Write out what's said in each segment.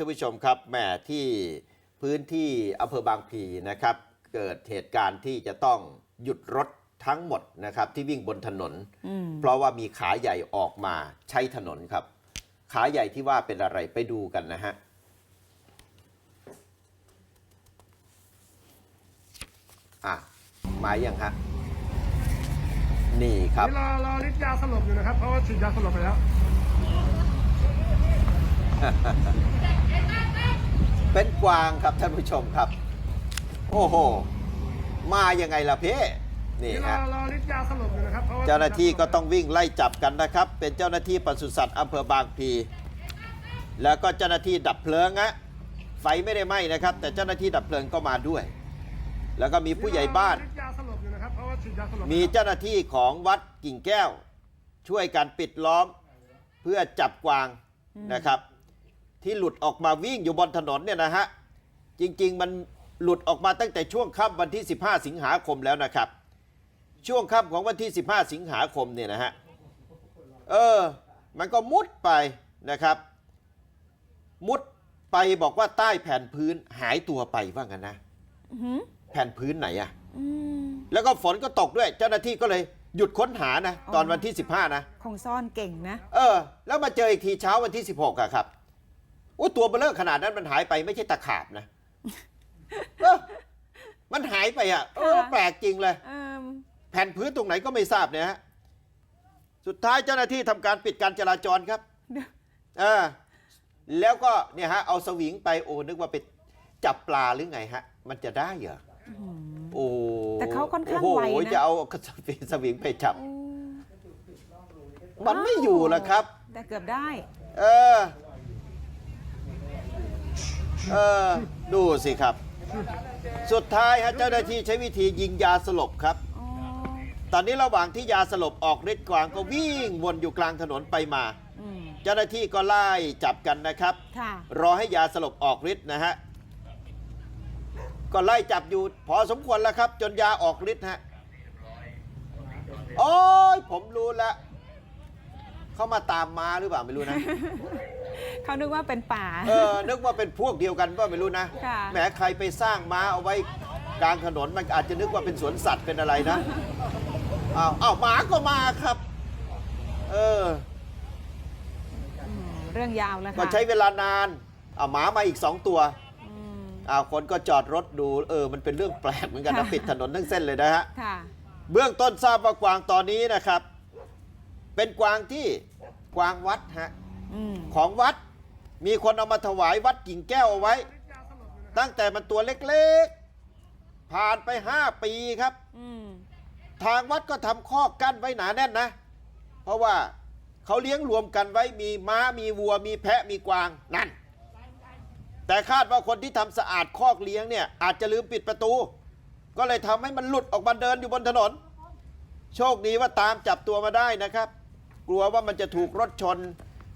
ท่านผู้ชมครับแหมที่พื้นที่อำเภอบางพลีนะครับ เกิดเหตุการณ์ที่จะต้องหยุดรถทั้งหมดนะครับ ที่วิ่งบนถนนอืมเพราะว่ามีขาใหญ่ออกมาใช้ถนนครับ ขาใหญ่ที่ว่าเป็นอะไรไปดูกันนะฮะอะมาอย่างฮะนี่ครับนี่รอรอฤทธิ์ยาสลบอยู่นะครับ เพราะว่าฉีดยาสลบไปแล้ว เป็นกวางครับท่านผู้ชมครับ โอ้โห มายังไงล่ะเพ่นี่นี่รอฮะรอฤทธิ์ยาสลบอยู่นะครับเพราะว่าเจ้าหน้าที่ก็ต้องวิ่งไล่จับกันนะครับ เป็นเจ้าหน้าที่ปศุสัตว์อำเภอบางพลีแล้วก็เจ้าหน้าที่ดับเพลิงฮะไฟไม่ได้ไหม้นะครับ แต่เจ้าหน้าที่ดับเพลิงก็มาด้วย แล้วก็มีผู้ใหญ่บ้านฤทธิ์ยาสลบอยู่นะครับเพราะว่าฉีดยาสลบไปมีแล้วเจ้าหน้าที่ของวัดกิ่งแก้ว ช่วยกันปิดล้อมเพื่อจับกวางนะครับ ที่หลุดออกมาวิ่งอยู่บนถนนเนี่ยนะฮะจริง ๆ มันหลุดออกมาตั้งแต่ช่วงค่ำวันที่ 15 สิงหาคมแล้วนะครับ ช่วงค่ำของวันที่ 15 สิงหาคมเนี่ยนะฮะเออ มันก็มุดไปนะครับ มุดไปบอกว่าใต้แผ่นพื้นหายตัวไปว่างั้นนะอื้อหือแผ่นพื้นไหนอะอืมแล้วก็ฝนก็ตกด้วย เจ้าหน้าที่ก็เลยหยุดค้นหานะอ๋อตอนวันที่ 15 นะ คงซ่อนเก่งนะ เออ แล้วมาเจออีกทีเช้าวันที่ 16อะครับ โอ้ตัวเบลเลอร์ขนาดนั้นมันหายไปไม่ใช่ตะขาบนะเออมันหายไปอะเออค่ะ แปลกจริงเลย เอิ่มแผ่นพื้นตรงไหนก็ไม่ทราบเนี่ยฮะ สุดท้ายเจ้าหน้าที่ทำการปิดการจราจรครับเดี๋ยวเออ แล้วก็เนี่ยฮะ เอาสวิงไปโอ้นึกว่าไปจับปลาหรือไงฮะ มันจะได้เหรอ อื้อหือ โอ้แต่เขาค่อนข้างโโหไวนะจะเอาสวิงไปจับโอ้มันไม่อยู่แล้วครับ แต่เกือบได้ เออ เออดูสิครับ สุดท้ายฮะเจ้าหน้าที่ใช้วิธียิงยาสลบครับ อ๋อตอนนี้ระหว่างที่ยาสลบออกฤทธิ์กวางก็วิ่งวนอยู่กลางถนนไปมา อืมเจ้าหน้าที่ก็ไล่จับกันนะครับ ค่ะรอให้ยาสลบออกฤทธิ์นะฮะ ก็ไล่จับอยู่พอสมควรแล้วครับ จนยาออกฤทธิ์ฮะ โอ้ยผมรู้แล้ว เขามาตามมาหรือเปล่าไม่รู้นะ เขานึกว่าเป็นป่า เออ นึกว่าเป็นพวกเดียวกันก็ไม่รู้นะ ค่ะ แหมใครไปสร้างม้าเอาไว้กลางถนนมันอาจจะนึกว่าเป็นสวนสัตว์เป็นอะไรนะ อ้าวอ้าวหมาก็มาครับ เออมเรื่องยาวแล้วก็ค่ะใช้เวลานานเอาหมามาอีกสองตัว อืม อ้าวคนก็จอดรถดู เออ มันเป็นเรื่องแปลกเหมือนกันนะค่ะ ปิดถนนทั้งเส้นเลยนะฮะ ค่ะ เบื้องต้นทราบว่ากวางตอนนี้นะครับ เป็นกวางที่ กวางวัดฮะอืมของวัด มีคนเอามาถวายวัดกิ่งแก้วเอาไว้ฤทธิ์ยาสลบอยู่นะครับตั้งแต่มันตัวเล็กๆ ผ่านไป 5 ปีครับ อืมทางวัดก็ทำข้อกั้นไว้หนาแน่นนะ เพราะว่าเขาเลี้ยงรวมกันไว้มีม้ามีวัว มีแพะมีกวางนั่น แต่คาดว่าคนที่ทำสะอาดคอกเลี้ยงเนี่ย อาจจะลืมปิดประตู ก็เลยทำให้มันหลุดออกมาเดินอยู่บนถนน โชคดีว่าตามจับตัวมาได้นะครับ กลัวว่ามันจะถูกรถชน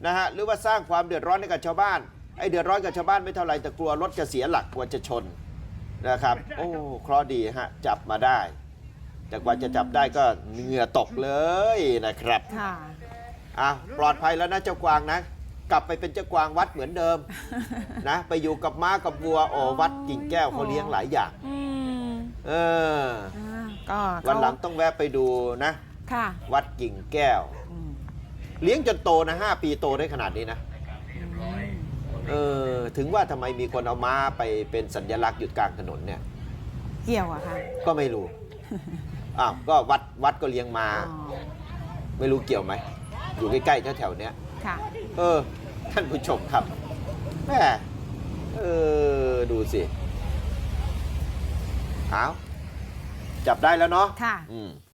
นะฮะหรือว่าสร้างความเดือดร้อนให้กับชาวบ้านไอ้เดือดร้อนกับชาวบ้านไม่เท่าไหร่แต่กลัวรถจะเสียหลักกลัวจะชนนะครับโอ้เคราะห์ดีฮะจับมาได้ แต่กว่าจะจับได้ก็เหงื่อตกเลยนะครับค่ะอะปลอดภัยแล้วนะเจ้ากวางนะ กลับไปเป็นเจ้ากวางวัดเหมือนเดิมนะไปอยู่กับม้ากับวัวโอ้วัดกิ่งแก้วเขาเลี้ยงหลายอย่างอืมเออ อ่าก็วันหลังต้องแวะไปดูนะ ค่ะ วัดกิ่งแก้ว อืม เลี้ยงจนโตนะห้าปีโตได้ขนาดนี้นะอืมเออถึงว่าทำไมมีคนเอาม้าไปเป็นสัญลักษณ์หยุดกลางถนนเนี่ย เกี่ยวอะค่ะก็ไม่รู้ อ้าวก็วัดวัดก็เลี้ยงมา อ๋อไม่รู้เกี่ยวไหม อยู่ใกล้ๆแถวๆเนี้ย ค่ะ เออ ท่านผู้ชมครับแม่เออ ดูสิ เอาจับได้แล้วเนาะค่ะ อืม